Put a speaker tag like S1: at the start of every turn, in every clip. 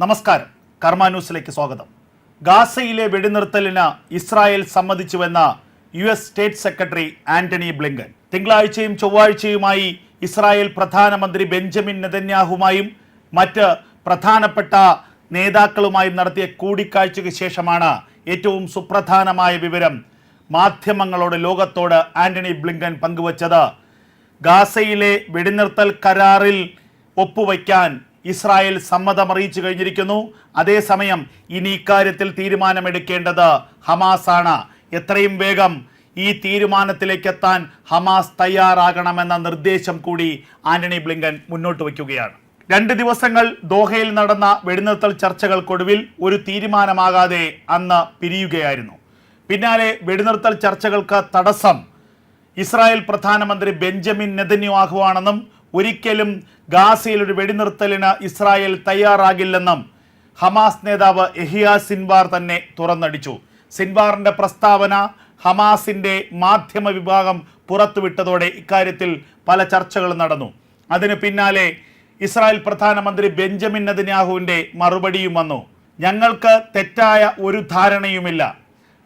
S1: നമസ്കാരം. കർമ്മ ന്യൂസിലേക്ക് സ്വാഗതം. ഗാസയിലെ വെടിനിർത്തലിന് Israel സമ്മതിച്ചുവെന്ന U S state secretary Antony Blinken. തിങ്കളാഴ്ചയും ചൊവ്വാഴ്ചയുമായി ഇസ്രായേൽ പ്രധാനമന്ത്രി ബെഞ്ചമിൻ നെതന്യാഹുമായും മറ്റ് പ്രധാനപ്പെട്ട നേതാക്കളുമായും നടത്തിയ കൂടിക്കാഴ്ചയ്ക്ക് ശേഷമാണ് ഏറ്റവും സുപ്രധാനമായ വിവരം മാധ്യമങ്ങളോട് ലോകത്തോട് ആന്റണി ബ്ലിങ്കൻ പങ്കുവച്ചത്. ഗാസയിലെ വെടിനിർത്തൽ കരാറിൽ ഒപ്പുവയ്ക്കാൻ ഇസ്രായേൽ സമ്മതം അറിയിച്ചു കഴിഞ്ഞിരിക്കുന്നു. അതേസമയം ഇനി ഇക്കാര്യത്തിൽ തീരുമാനമെടുക്കേണ്ടത് ഹമാസ് ആണ്. എത്രയും വേഗം ഈ തീരുമാനത്തിലേക്ക് എത്താൻ ഹമാസ് തയ്യാറാകണമെന്ന നിർദ്ദേശം കൂടി ആന്റണി ബ്ലിങ്കൻ മുന്നോട്ട് വയ്ക്കുകയാണ്. രണ്ട് ദിവസങ്ങൾ ദോഹയിൽ നടന്ന വെടിനിർത്തൽ ചർച്ചകൾക്കൊടുവിൽ ഒരു തീരുമാനമാകാതെ അന്ന് പിരിയുകയായിരുന്നു. പിന്നാലെ വെടിനിർത്തൽ ചർച്ചകൾക്ക് തടസ്സം ഇസ്രായേൽ പ്രധാനമന്ത്രി ബെഞ്ചമിൻ നെതന്യാഹുവാണെന്നും ഒരിക്കലും ഗാസയിൽ ഒരു വെടിനിർത്തലിന് ഇസ്രായേൽ തയ്യാറാകില്ലെന്നും ഹമാസ് നേതാവ് എഹിയ സിൻവാർ തന്നെ തുറന്നടിച്ചു. സിൻവാറിന്റെ പ്രസ്താവന ഹമാസിന്റെ മാധ്യമ വിഭാഗം പുറത്തുവിട്ടതോടെ ഇക്കാര്യത്തിൽ പല ചർച്ചകളും നടന്നു. അതിന് പിന്നാലെ ഇസ്രായേൽ പ്രധാനമന്ത്രി ബെഞ്ചമിൻ നദിനാഹുവിന്റെ മറുപടിയും വന്നു. ഞങ്ങൾക്ക് തെറ്റായ ഒരു ധാരണയുമില്ല.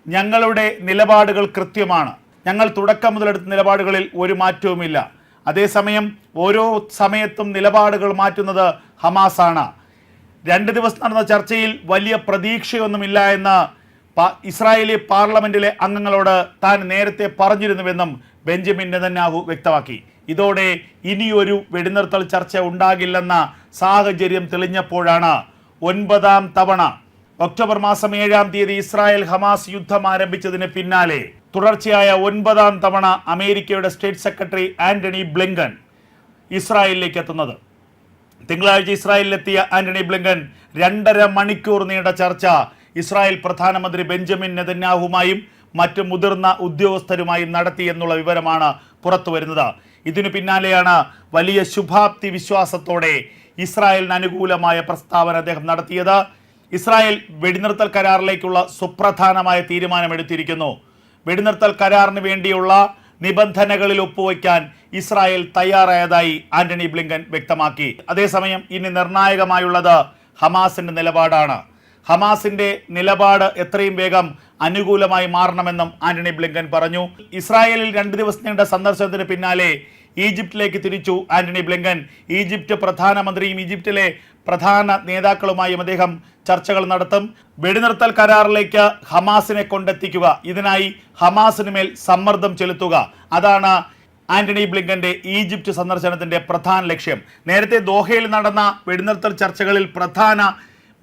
S1: ഞങ്ങളുടെ നിലപാടുകൾ കൃത്യമാണ്. ഞങ്ങൾ തുടക്കം മുതലെടുത്ത നിലപാടുകളിൽ ഒരു മാറ്റവുമില്ല. അതേസമയം ഓരോ സമയത്തും നിലപാടുകൾ മാറ്റുന്നത് ഹമാസാണ്. രണ്ട് ദിവസം നടന്ന ചർച്ചയിൽ വലിയ പ്രതീക്ഷയൊന്നുമില്ല എന്ന് ഇസ്രായേലി പാർലമെന്റിലെ അംഗങ്ങളോട് താൻ നേരത്തെ പറഞ്ഞിരുന്നുവെന്നും ബെഞ്ചമിൻ നെതന്യാഹു വ്യക്തമാക്കി. ഇതോടെ ഇനിയൊരു വെടിനിർത്തൽ ചർച്ച ഉണ്ടാകില്ലെന്ന സാഹചര്യം തെളിഞ്ഞപ്പോഴാണ് ഒൻപതാം തവണ ഒക്ടോബർ മാസം ഏഴാം തീയതി ഇസ്രായേൽ ഹമാസ് യുദ്ധം ആരംഭിച്ചതിന് പിന്നാലെ തുടർച്ചയായ ഒൻപതാം തവണ അമേരിക്കയുടെ സ്റ്റേറ്റ് സെക്രട്ടറി ആന്റണി ബ്ലിങ്കൻ ഇസ്രായേലിലേക്ക് എത്തുന്നത്. തിങ്കളാഴ്ച ഇസ്രായേലിലെത്തിയ ആന്റണി ബ്ലിങ്കൻ രണ്ടര മണിക്കൂർ നീണ്ട ചർച്ച ഇസ്രായേൽ പ്രധാനമന്ത്രി ബെഞ്ചമിൻ നെതന്യാഹുമായും മറ്റ് മുതിർന്ന ഉദ്യോഗസ്ഥരുമായും നടത്തി എന്നുള്ള വിവരമാണ് പുറത്തു വരുന്നത്. ഇതിനു പിന്നാലെയാണ് വലിയ ശുഭാപ്തി വിശ്വാസത്തോടെ ഇസ്രായേലിന് അനുകൂലമായ പ്രസ്താവന അദ്ദേഹം നടത്തിയത്. ഇസ്രായേൽ വെടിനിർത്തൽ കരാറിലേക്കുള്ള സുപ്രധാനമായ തീരുമാനമെടുത്തിരിക്കുന്നു. വെടിനിർത്തൽ കരാറിന് വേണ്ടിയുള്ള നിബന്ധനകളിൽ ഒപ്പുവയ്ക്കാൻ ഇസ്രായേൽ തയ്യാറായതായി ആന്റണി ബ്ലിങ്കൻ വ്യക്തമാക്കി. അതേസമയം ഇനി നിർണായകമായുള്ളത് ഹമാസിന്റെ നിലപാടാണ്. ഹമാസിന്റെ നിലപാട് എത്രയും വേഗം അനുകൂലമായി മാറണമെന്നും ആന്റണി ബ്ലിങ്കൻ പറഞ്ഞു. ഇസ്രായേലിൽ രണ്ട് ദിവസം നീണ്ട സന്ദർശനത്തിന് പിന്നാലെ ഈജിപ്തിലേക്ക് തിരിച്ചു. ആന്റണി ബ്ലിങ്കൻ ഈജിപ്ത് പ്രധാനമന്ത്രിയും ഈജിപ്തിലെ പ്രധാന നേതാക്കളുമായും അദ്ദേഹം ചർച്ചകൾ നടത്തും. വെടിനിർത്തൽ കരാറിലേക്ക് ഹമാസിനെ കൊണ്ടെത്തിക്കുക. ഇതിനായി ഹമാസിന് മേൽ സമ്മർദ്ദം ചെലുത്തുക. അതാണ് ആന്റണി ബ്ലിങ്കന്റെ ഈജിപ്ത് സന്ദർശനത്തിന്റെ പ്രധാന ലക്ഷ്യം. നേരത്തെ ദോഹയിൽ നടന്ന വെടിനിർത്തൽ ചർച്ചകളിൽ പ്രധാന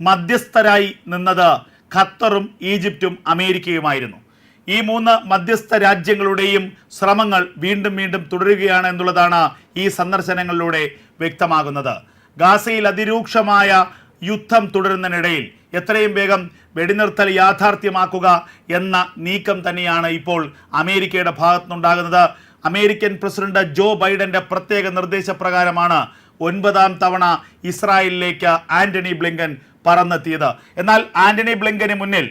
S1: മധ്യസ്ഥരായി നിന്നത് ഖത്തറും ഈജിപ്തും അമേരിക്കയുമായിരുന്നു. ഈ മൂന്ന് മധ്യസ്ഥ രാജ്യങ്ങളുടെയും ശ്രമങ്ങൾ വീണ്ടും വീണ്ടും തുടരുകയാണ് എന്നുള്ളതാണ് ഈ സന്ദർശനങ്ങളിലൂടെ വ്യക്തമാകുന്നത്. ഗാസയിൽ അതിരൂക്ഷമായ യുദ്ധം തുടരുന്നതിനിടയിൽ എത്രയും വേഗം വെടിനിർത്തൽ യാഥാർത്ഥ്യമാക്കുക എന്ന നീക്കം തന്നെയാണ് ഇപ്പോൾ അമേരിക്കയുടെ ഭാഗത്തുനിന്നുണ്ടാകുന്നത്. അമേരിക്കൻ പ്രസിഡന്റ് ജോ ബൈഡന്റെ പ്രത്യേക നിർദ്ദേശപ്രകാരമാണ് ഒൻപതാം തവണ ഇസ്രായേലിലേക്ക് ആന്റണി ബ്ലിങ്കൻ പറന്നെത്തിയത്. എന്നാൽ ആന്റണി ബ്ലിങ്കന് മുന്നിൽ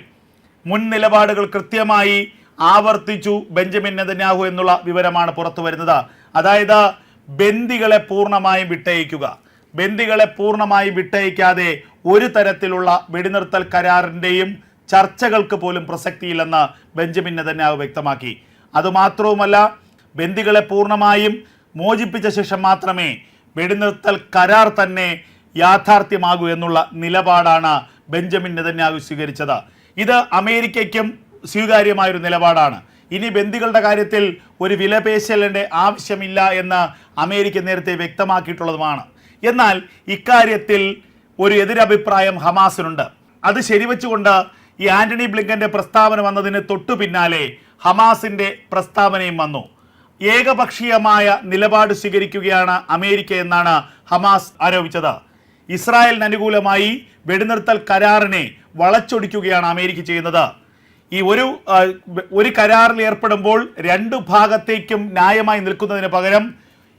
S1: മുൻ നിലപാടുകൾ കൃത്യമായി ആവർത്തിച്ചു ബെഞ്ചമിൻ നെതന്യാഹു എന്നുള്ള വിവരമാണ് പുറത്തു വരുന്നത്. അതായത് ബന്ദികളെ പൂർണമായും വിട്ടയക്കുക. ബന്ദികളെ പൂർണമായും വിട്ടയക്കാതെ ഒരു തരത്തിലുള്ള വെടിനിർത്തൽ കരാറിന്റെയും ചർച്ചകൾക്ക് പോലും പ്രസക്തിയില്ലെന്ന് ബെഞ്ചമിൻ നെതന്യാഹു വ്യക്തമാക്കി. അതുമാത്രവുമല്ല ബന്ദികളെ പൂർണമായും മോചിപ്പിച്ച ശേഷം മാത്രമേ വെടിനിർത്തൽ കരാർ തന്നെ യാഥാർത്ഥ്യമാകൂ എന്നുള്ള നിലപാടാണ് ബെഞ്ചമിൻ നെതന്യാഹു സ്വീകരിച്ചത്. ഇത് അമേരിക്കയ്ക്കും സ്വീകാര്യമായൊരു നിലപാടാണ്. ഇനി ബന്ദികളുടെ കാര്യത്തിൽ ഒരു വിലപേശലിന്റെ ആവശ്യമില്ല എന്ന് അമേരിക്ക നേരത്തെ വ്യക്തമാക്കിയിട്ടുള്ളതുമാണ്. എന്നാൽ ഇക്കാര്യത്തിൽ ഒരു എതിരഭിപ്രായം ഹമാസിനുണ്ട്. അത് ശരിവെച്ചുകൊണ്ട് ഈ ആന്റണി ബ്ലിങ്കന്റെ പ്രസ്താവന വന്നതിന് തൊട്ടു പിന്നാലെ ഹമാസിന്റെ പ്രസ്താവനയും വന്നു. ഏകപക്ഷീയമായ നിലപാട് സ്വീകരിക്കുകയാണ് അമേരിക്ക എന്നാണ് ഹമാസ് ആരോപിച്ചത്. ഇസ്രായേലിന് അനുകൂലമായി വെടിനിർത്തൽ കരാറിനെ വളച്ചൊടിക്കുകയാണ് അമേരിക്ക ചെയ്യുന്നത്. ഈ ഒരു ഒരു കരാറിൽ ഏർപ്പെടുമ്പോൾ രണ്ടു ഭാഗത്തേക്കും ന്യായമായി നിൽക്കുന്നതിന് പകരം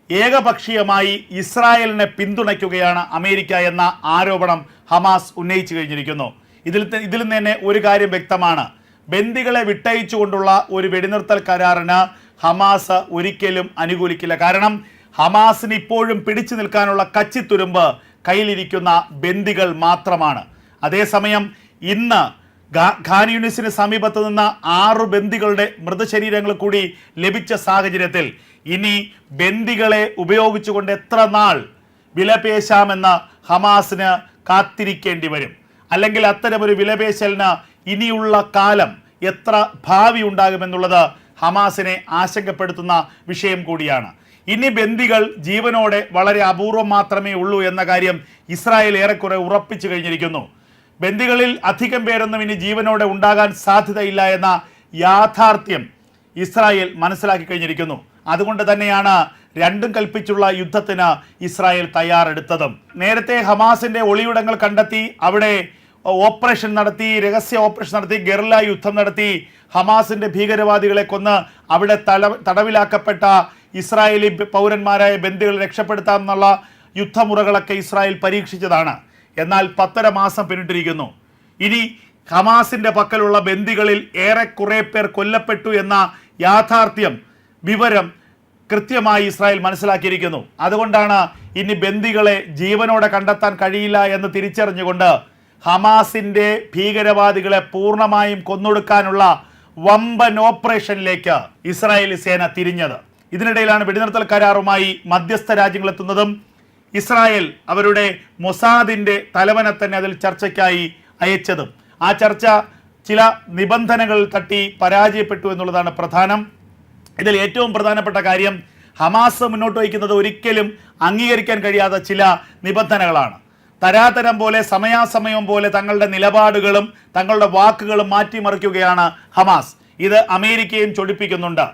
S1: ഏകപക്ഷീയമായി ഇസ്രായേലിനെ പിന്തുണയ്ക്കുകയാണ് അമേരിക്ക എന്ന ആരോപണം ഹമാസ് ഉന്നയിച്ചു കഴിഞ്ഞിരിക്കുന്നു. ഇതിൽ ഇതിൽ തന്നെ ഒരു കാര്യം വ്യക്തമാണ്. ബന്ദികളെ വിട്ടയച്ചുകൊണ്ടുള്ള ഒരു വെടിനിർത്തൽ കരാറിന് ഹമാസ് ഒരിക്കലും അനുകൂലിക്കില്ല. കാരണം ഹമാസിന് ഇപ്പോഴും പിടിച്ചു നിൽക്കാനുള്ള കച്ചിത്തുരുമ്പ് കയ്യിലിരിക്കുന്ന ബന്ദികൾ മാത്രമാണ്. അതേസമയം ഇന്ന് ഖാൻ യൂണിസിന് സമീപത്ത് നിന്ന് ആറ് ബന്ദികളുടെ മൃതശരീരങ്ങൾ കൂടി ലഭിച്ച സാഹചര്യത്തിൽ ഇനി ബന്ദികളെ ഉപയോഗിച്ചുകൊണ്ട് എത്ര നാൾ വിലപേശാമെന്ന് ഹമാസിന് കാത്തിരിക്കേണ്ടി വരും. അല്ലെങ്കിൽ അത്തരമൊരു വിലപേശലിന് ഇനിയുള്ള കാലം എത്ര ഭാവി ഉണ്ടാകുമെന്നുള്ളത് ഹമാസിനെ ആശങ്കപ്പെടുത്തുന്ന വിഷയം കൂടിയാണ്. ഇനി ബന്ദികൾ ജീവനോടെ വളരെ അപൂർവം മാത്രമേ ഉള്ളൂ എന്ന കാര്യം ഇസ്രായേൽ ഏറെക്കുറെ ഉറപ്പിച്ചു കഴിഞ്ഞിരിക്കുന്നു. ബന്ദികളിൽ അധികം പേരൊന്നും ഇനി ജീവനോടെ ഉണ്ടാകാൻ സാധ്യതയില്ല എന്ന യാഥാർത്ഥ്യം ഇസ്രായേൽ മനസ്സിലാക്കി കഴിഞ്ഞിരിക്കുന്നു. അതുകൊണ്ട് തന്നെയാണ് രണ്ടും കൽപ്പിച്ചുള്ള യുദ്ധത്തിന് ഇസ്രായേൽ തയ്യാറെടുത്തതും. നേരത്തെ ഹമാസിന്റെ ഒളിയിടങ്ങൾ കണ്ടെത്തി അവിടെ ഓപ്പറേഷൻ നടത്തി രഹസ്യ ഓപ്പറേഷൻ നടത്തി ഗെറില്ല യുദ്ധം നടത്തി ഹമാസിന്റെ ഭീകരവാദികളെ കൊന്ന് അവിടെ തല തടവിലാക്കപ്പെട്ട ഇസ്രായേലി പൗരന്മാരായ ബന്ദികൾ രക്ഷപ്പെടുത്താമെന്നുള്ള യുദ്ധമുറകളൊക്കെ ഇസ്രായേൽ പരീക്ഷിച്ചതാണ്. എന്നാൽ പത്തര മാസം പിന്നിട്ടിരിക്കുന്നു. ഇനി ഹമാസിന്റെ പക്കലുള്ള ബന്ദികളിൽ ഏറെക്കുറെ പേർ കൊല്ലപ്പെട്ടു എന്ന യാഥാർത്ഥ്യം വിവരം കൃത്യമായി ഇസ്രായേൽ മനസ്സിലാക്കിയിരിക്കുന്നു. അതുകൊണ്ടാണ് ഇനി ബന്ദികളെ ജീവനോടെ കണ്ടെത്താൻ കഴിയില്ല എന്ന് തിരിച്ചറിഞ്ഞുകൊണ്ട് ഹമാസിന്റെ ഭീകരവാദികളെ പൂർണമായും കൊന്നൊടുക്കാനുള്ള വമ്പൻ ഓപ്പറേഷനിലേക്ക് ഇസ്രായേലി സേന തിരിഞ്ഞത്. ഇതിനിടയിലാണ് വെടിനിർത്തൽ കരാറുമായി മധ്യസ്ഥ രാജ്യങ്ങൾ എത്തുന്നതും ഇസ്രായേൽ അവരുടെ മൊസാദിന്റെ തലവനെ തന്നെ അതിൽ ചർച്ചയ്ക്കായി അയച്ചതും. ആ ചർച്ച ചില നിബന്ധനകൾ തട്ടി പരാജയപ്പെട്ടു എന്നുള്ളതാണ് പ്രധാനം. ഇതിൽ ഏറ്റവും പ്രധാനപ്പെട്ട കാര്യം ഹമാസ് മുന്നോട്ട് വയ്ക്കുന്നത് ഒരിക്കലും അംഗീകരിക്കാൻ കഴിയാത്ത ചില നിബന്ധനകളാണ്. തരാതരം പോലെ സമയാസമയം പോലെ തങ്ങളുടെ നിലപാടുകളും തങ്ങളുടെ വാക്കുകളും മാറ്റിമറിക്കുകയാണ് ഹമാസ്. ഇത് അമേരിക്കയും ചൊടിപ്പിക്കുന്നുണ്ട്.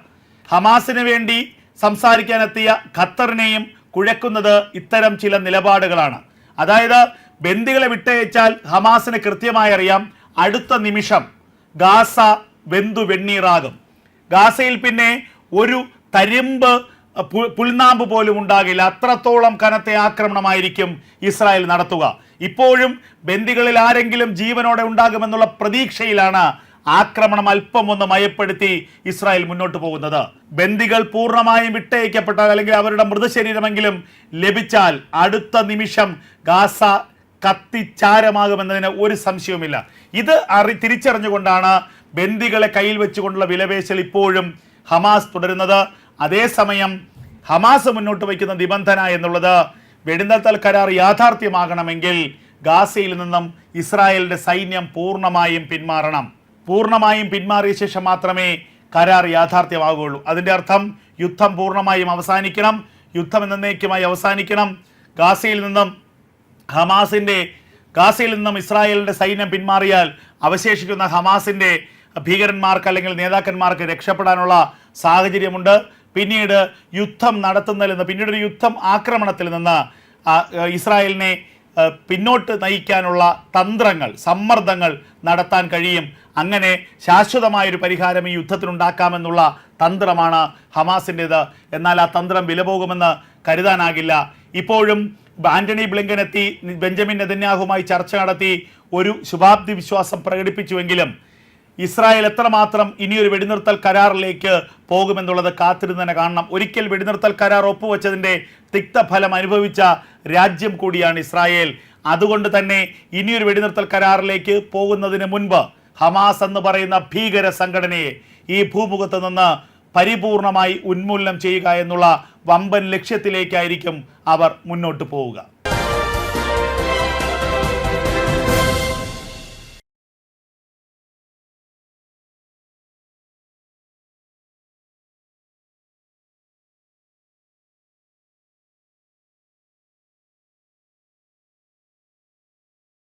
S1: ഹമാസിന് വേണ്ടി സംസാരിക്കാനെത്തിയ ഖത്തറിനെയും കുഴക്കുന്നത് ഇത്തരം ചില നിലപാടുകളാണ്. അതായത് ബന്ദികളെ വിട്ടയച്ചാൽ ഹമാസിന് കൃത്യമായി അറിയാം അടുത്ത നിമിഷം ഗാസ വെന്തു വെണ്ണീറാകും. ഗാസയിൽ പിന്നെ ഒരു തരിമ്പ് പുൽനാമ്പ് പോലും ഉണ്ടാകില്ല. അത്രത്തോളം കനത്ത ആക്രമണമായിരിക്കും ഇസ്രായേൽ നടത്തുക. ഇപ്പോഴും ബന്ദികളിൽ ആരെങ്കിലും ജീവനോടെ ഉണ്ടാകുമെന്നുള്ള പ്രതീക്ഷയിലാണ് ആക്രമണം അല്പം ഒന്ന് മയപ്പെടുത്തി ഇസ്രായേൽ മുന്നോട്ട് പോകുന്നത്. ബന്ദികൾ പൂർണമായും വിട്ടയക്കപ്പെട്ടാൽ അല്ലെങ്കിൽ അവരുടെ മൃതശരീരമെങ്കിലും ലഭിച്ചാൽ അടുത്ത നിമിഷം ഗാസ കത്തിച്ചാരമാകുമെന്നതിന് ഒരു സംശയവുമില്ല. ഇത് അറി തിരിച്ചറിഞ്ഞുകൊണ്ടാണ് ബന്ദികളെ കയ്യിൽ വെച്ചുകൊണ്ടുള്ള വിലപേശൽ ഇപ്പോഴും ഹമാസ് തുടരുന്നത്. അതേസമയം ഹമാസ് മുന്നോട്ട് വയ്ക്കുന്ന നിബന്ധന എന്നുള്ളത് വെടിനിർത്തൽ കരാർ യാഥാർത്ഥ്യമാകണമെങ്കിൽ ഗാസയിൽ നിന്നും ഇസ്രായേലിന്റെ സൈന്യം പൂർണമായും പിന്മാറണം. പൂർണമായും പിന്മാറിയ ശേഷം മാത്രമേ കരാർ യാഥാർത്ഥ്യമാകുകയുള്ളൂ അതിന്റെ അർത്ഥം യുദ്ധം പൂർണമായും അവസാനിക്കണം യുദ്ധം എന്നേക്കുമായി അവസാനിക്കണം. ഗാസയിൽ നിന്നും ഹമാസിന്റെ ഗാസയിൽ നിന്നും ഇസ്രായേലിന്റെ സൈന്യം പിന്മാറിയാൽ അവശേഷിക്കുന്ന ഹമാസിന്റെ ഭീകരന്മാർക്ക് അല്ലെങ്കിൽ നേതാക്കന്മാർക്ക് രക്ഷപ്പെടാനുള്ള സാഹചര്യമുണ്ട്. പിന്നീട് യുദ്ധം നടത്തുന്നതിൽ നിന്ന് പിന്നീട് ഒരു യുദ്ധം ആക്രമണത്തിൽ നിന്ന് ഇസ്രായേലിനെ പിന്നോട്ട് നയിക്കാനുള്ള തന്ത്രങ്ങൾ സമ്മർദ്ദങ്ങൾ നടത്താൻ കഴിയും. അങ്ങനെ ശാശ്വതമായൊരു പരിഹാരം ഈ യുദ്ധത്തിനുണ്ടാക്കാമെന്നുള്ള തന്ത്രമാണ് ഹമാസിന്റേത്. എന്നാൽ ആ തന്ത്രം വിലപോകുമെന്ന് കരുതാനാകില്ല. ഇപ്പോഴും ആന്റണി ബ്ലിങ്കൻ എത്തി ബെഞ്ചമിൻ നെതന്യാഹുമായി ചർച്ച നടത്തി ഒരു ശുഭാപ്തി വിശ്വാസം പ്രകടിപ്പിച്ചുവെങ്കിലും ഇസ്രായേൽ എത്രമാത്രം ഇനിയൊരു വെടിനിർത്തൽ കരാറിലേക്ക് പോകുമെന്നുള്ളത് കാത്തിരുന്ന് തന്നെ കാണണം. ഒരിക്കൽ വെടിനിർത്തൽ കരാർ ഒപ്പുവെച്ചതിന്റെ തിക്തഫലം അനുഭവിച്ച രാജ്യം കൂടിയാണ് ഇസ്രായേൽ. അതുകൊണ്ട് തന്നെ ഇനിയൊരു വെടിനിർത്തൽ കരാറിലേക്ക് പോകുന്നതിന് മുൻപ് ഹമാസ് എന്ന് പറയുന്ന ഭീകര സംഘടനയെ ഈ ഭൂമുഖത്ത് നിന്ന് പരിപൂർണമായി ഉന്മൂലനം ചെയ്യുക എന്നുള്ള വമ്പൻ ലക്ഷ്യത്തിലേക്കായിരിക്കും അവർ മുന്നോട്ട് പോവുക.